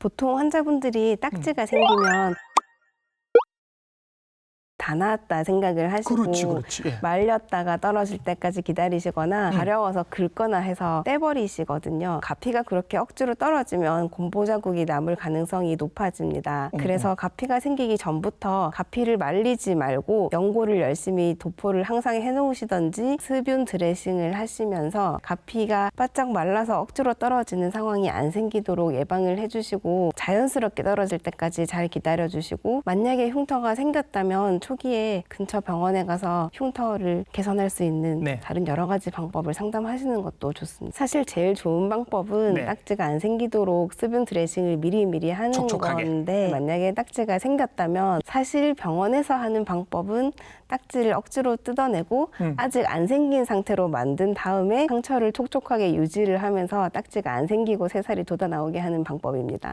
보통 환자분들이 딱지가 생기면 다 나았다 생각을 하시고 그렇지, 그렇지. 예. 말렸다가 떨어질 때까지 기다리시거나 음. 가려워서 긁거나 해서 떼버리시거든요. 가피가 그렇게 억지로 떨어지면 곰보 자국이 남을 가능성이 높아집니다. 음, 그래서 가피가 생기기 전부터 가피를 말리지 말고 연고를 열심히 도포를 항상 해놓으시던지 습윤 드레싱을 하시면서 가피가 바짝 말라서 억지로 떨어지는 상황이 안 생기도록 예방을 해주시고 자연스럽게 떨어질 때까지 잘 기다려주시고 만약에 흉터가 생겼다면 초기에 근처 병원에 가서 흉터를 개선할 수 있는 네. 다른 여러 가지 방법을 상담하시는 것도 좋습니다. 사실 제일 좋은 방법은 네. 딱지가 안 생기도록 수분 드레싱을 미리미리 하는 촉촉하게. 건데 만약에 딱지가 생겼다면 사실 병원에서 하는 방법은 딱지를 억지로 뜯어내고 음. 아직 안 생긴 상태로 만든 다음에 상처를 촉촉하게 유지를 하면서 딱지가 안 생기고 새살이 돋아 나오게 하는 방법입니다.